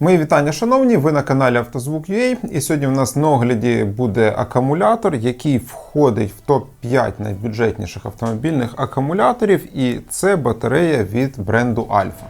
Мої вітання, шановні! Ви на каналі Автозвук.ua і сьогодні в нас на огляді буде акумулятор, який входить в топ-5 найбюджетніших автомобільних акумуляторів, і це батарея від бренду Alfa.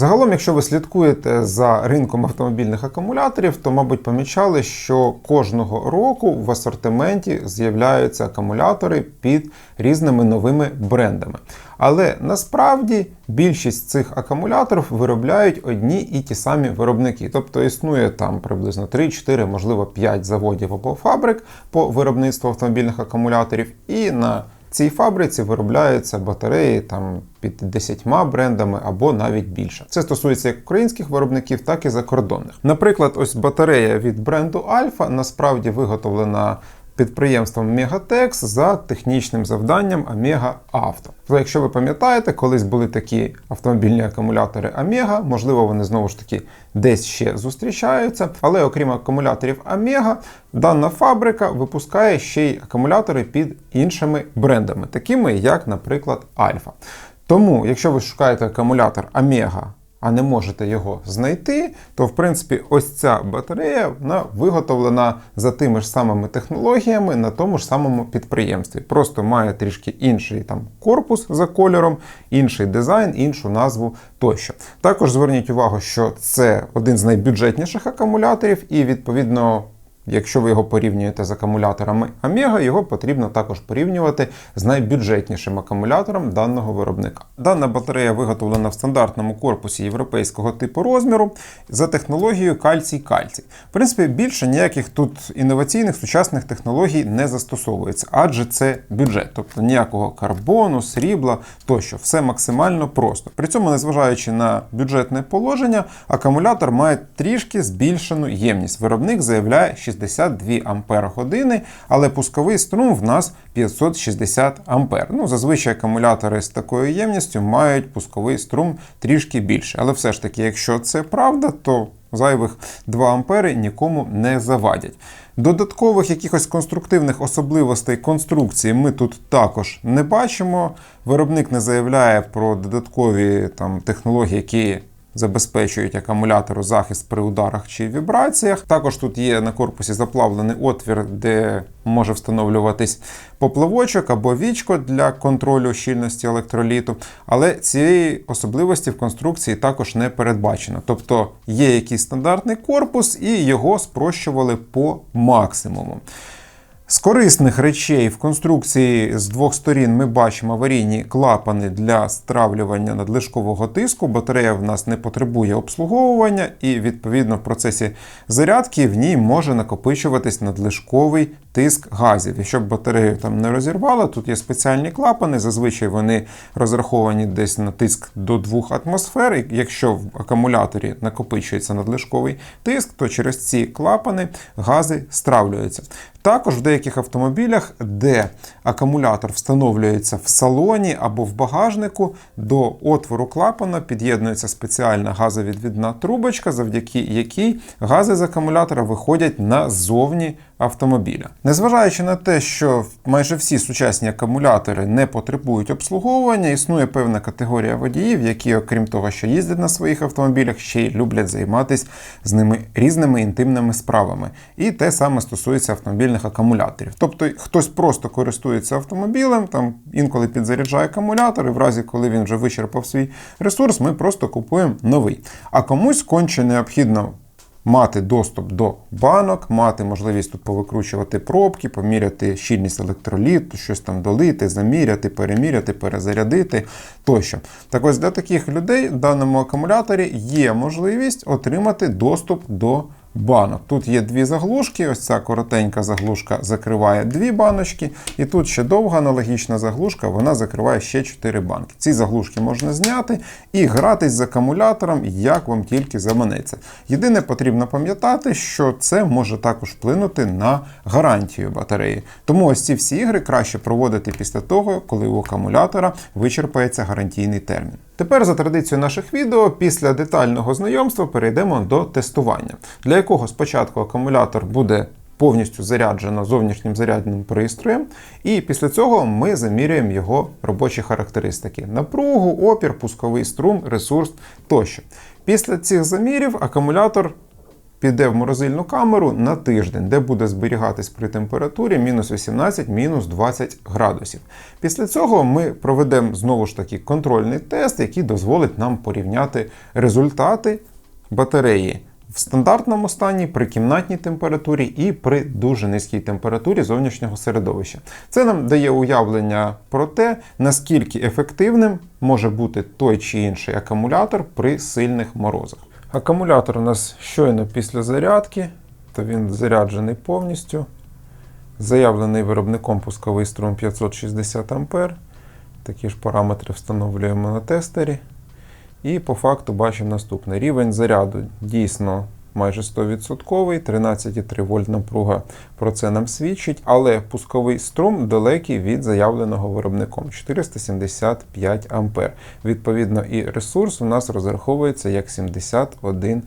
Загалом, якщо ви слідкуєте за ринком автомобільних акумуляторів, то, мабуть, помічали, що кожного року в асортименті з'являються акумулятори під різними новими брендами. Але насправді більшість цих акумуляторів виробляють одні і ті самі виробники. Тобто існує там приблизно 3-4, можливо 5 заводів або фабрик по виробництву автомобільних акумуляторів, і на цій фабриці виробляються батареї там під 10 брендами або навіть більше. Це стосується як українських виробників, так і закордонних. Наприклад, ось батарея від бренду Альфа насправді виготовлена підприємством Megatex за технічним завданням Омега Авто. То, якщо ви пам'ятаєте, колись були такі автомобільні акумулятори Омега, можливо, вони знову ж таки десь ще зустрічаються. Але окрім акумуляторів Омега, дана фабрика випускає ще й акумулятори під іншими брендами, такими як, наприклад, Альфа. Тому, якщо ви шукаєте акумулятор Омега а не можете його знайти, то в принципі ось ця батарея вона виготовлена за тими ж самими технологіями на тому ж самому підприємстві. Просто має трішки інший там корпус за кольором, інший дизайн, іншу назву тощо. Також зверніть увагу, що це один з найбюджетніших акумуляторів, і відповідно. Якщо ви його порівнюєте з акумуляторами Омега, його потрібно також порівнювати з найбюджетнішим акумулятором даного виробника. Дана батарея виготовлена в стандартному корпусі європейського типу розміру за технологією кальцій-кальцій. В принципі, більше ніяких тут інноваційних сучасних технологій не застосовується, адже це бюджет, тобто ніякого карбону, срібла тощо, все максимально просто. При цьому, незважаючи на бюджетне положення, акумулятор має трішки збільшену ємність. Виробник заявляє 62 ампер години, але пусковий струм в нас 560 ампер. Ну, зазвичай акумулятори з такою ємністю мають пусковий струм трішки більше. Але все ж таки, якщо це правда, то зайвих 2 ампери нікому не завадять. Додаткових якихось конструктивних особливостей конструкції ми тут також не бачимо. Виробник не заявляє про додаткові там технології, які забезпечують акумулятору захист при ударах чи вібраціях. Також тут є на корпусі заплавлений отвір, де може встановлюватись попливочок або вічко для контролю щільності електроліту. Але цієї особливості в конструкції також не передбачено. Тобто є якийсь стандартний корпус, і його спрощували по максимуму. З корисних речей в конструкції з двох сторін ми бачимо аварійні клапани для стравлювання надлишкового тиску. Батарея в нас не потребує обслуговування, і відповідно в процесі зарядки в ній може накопичуватись надлишковий тиск газів. І щоб батарею там не розірвало, тут є спеціальні клапани. Зазвичай вони розраховані десь на тиск до 2 атмосфер. І якщо в акумуляторі накопичується надлишковий тиск, то через ці клапани гази стравлюються. Також в деяких автомобілях, де акумулятор встановлюється в салоні або в багажнику, до отвору клапана під'єднується спеціальна газовідвідна трубочка, завдяки якій гази з акумулятора виходять назовні автомобіля. Незважаючи на те, що майже всі сучасні акумулятори не потребують обслуговування, існує певна категорія водіїв, які, окрім того, що їздять на своїх автомобілях, ще й люблять займатися з ними різними інтимними справами. І те саме стосується автомобільних акумуляторів. Тобто хтось просто користується автомобілем, там інколи підзаряджає акумулятор, і в разі, коли він вже вичерпав свій ресурс, ми просто купуємо новий. А комусь конче необхідно мати доступ до банок, мати можливість тут повикручувати пробки, поміряти щільність електроліту, щось там долити, заміряти, переміряти, перезарядити тощо. Так ось для таких людей в даному акумуляторі є можливість отримати доступ до банок. Тут є дві заглушки, ось ця коротенька заглушка закриває дві баночки, і тут ще довга аналогічна заглушка, вона закриває ще 4 банки. Ці заглушки можна зняти і гратись з акумулятором, як вам тільки заманеться. Єдине, потрібно пам'ятати, що це може також вплинути на гарантію батареї. Тому ось ці всі ігри краще проводити після того, коли у акумулятора вичерпається гарантійний термін. Тепер, за традицією наших відео, після детального знайомства перейдемо до тестування, для якого спочатку акумулятор буде повністю заряджено зовнішнім зарядним пристроєм. І після цього ми замірюємо його робочі характеристики: напругу, опір, пусковий струм, ресурс тощо. Після цих замірів акумулятор піде в морозильну камеру на тиждень, де буде зберігатись при температурі мінус 18, мінус 20 градусів. Після цього ми проведемо знову ж таки контрольний тест, який дозволить нам порівняти результати батареї. В стандартному стані при кімнатній температурі і при дуже низькій температурі зовнішнього середовища. Це нам дає уявлення про те, наскільки ефективним може бути той чи інший акумулятор при сильних морозах. Акумулятор у нас щойно після зарядки, то він заряджений повністю. Заявлений виробником пусковий струм 560 А. Такі ж параметри встановлюємо на тестері. І по факту бачимо наступний Рівень заряду дійсно майже 100%, 13,3 вольт напруга про це нам свідчить, але пусковий струм далекий від заявленого виробником 475 А. Відповідно, і ресурс у нас розраховується як 71%.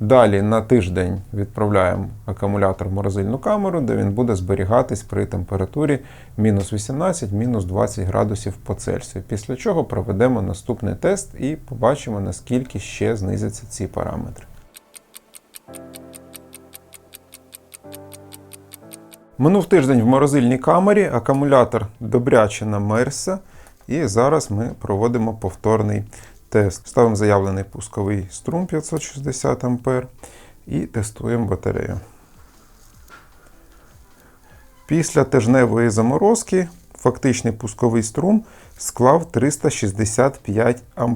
Далі на тиждень відправляємо акумулятор в морозильну камеру, де він буде зберігатись при температурі мінус 18, мінус 20 градусів по Цельсію. Після чого проведемо наступний тест і побачимо, наскільки ще знизяться ці параметри. Минув тиждень в морозильній камері, акумулятор добряче намерся. і зараз ми проводимо повторний тест. Ставимо заявлений пусковий струм 560 А і тестуємо батарею. Після тижневої заморозки фактичний пусковий струм склав 365 А.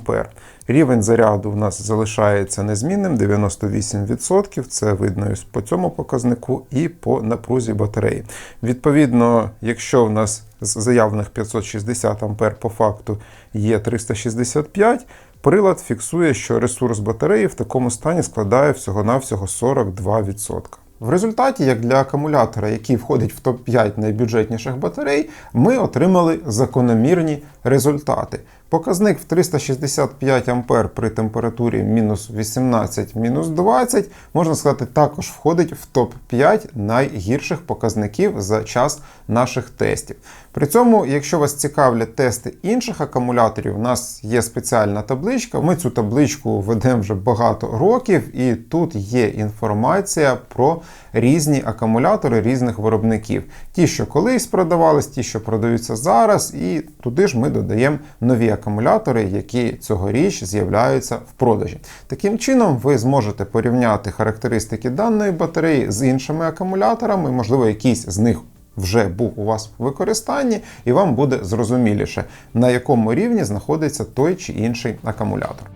Рівень заряду у нас залишається незмінним 98%. Це видно і по цьому показнику і по напрузі батареї. Відповідно, якщо в нас з заявлених 560 А по факту є 365, прилад фіксує, що ресурс батареї в такому стані складає всього-навсього 42%. В результаті, як для акумулятора, який входить в топ-5 найбюджетніших батарей, ми отримали закономірні результати. Показник в 365 А при температурі мінус 18 мінус 20, можна сказати, також входить в топ-5 найгірших показників за час наших тестів. При цьому, якщо вас цікавлять тести інших акумуляторів, у нас є спеціальна табличка. Ми цю табличку ведемо вже багато років, і тут є інформація про різні акумулятори різних виробників. Ті, що колись продавались, ті, що продаються зараз, і туди ж ми додаємо нові акумулятори, які цьогоріч з'являються в продажі. Таким чином, ви зможете порівняти характеристики даної батареї з іншими акумуляторами, можливо, якийсь з них. Вже був у вас в використанні, і вам буде зрозуміліше, на якому рівні знаходиться той чи інший акумулятор.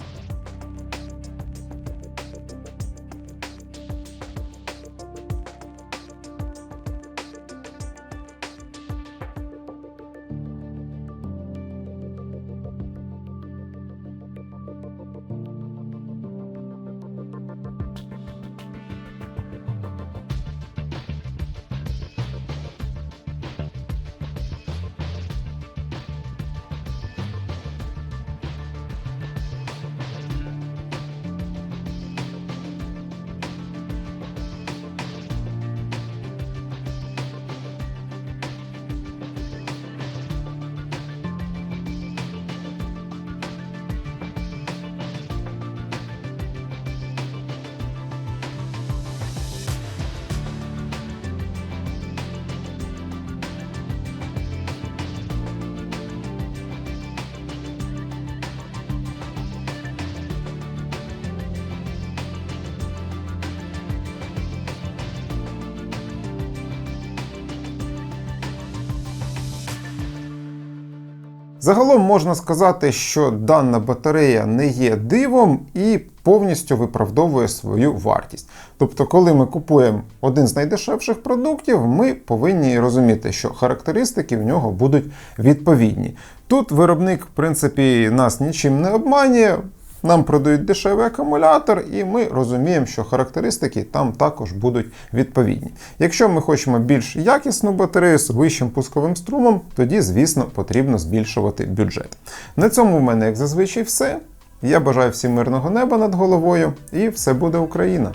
Загалом можна сказати, що дана батарея не є дивом і повністю виправдовує свою вартість. Тобто, коли ми купуємо один з найдешевших продуктів, ми повинні розуміти, що характеристики в нього будуть відповідні. Тут виробник, в принципі, нас нічим не обманює. Нам продають дешевий акумулятор, і ми розуміємо, що характеристики там також будуть відповідні. Якщо ми хочемо більш якісну батарею з вищим пусковим струмом, тоді, звісно, потрібно збільшувати бюджет. На цьому в мене, як зазвичай, все. Я бажаю всім мирного неба над головою, і все буде Україна!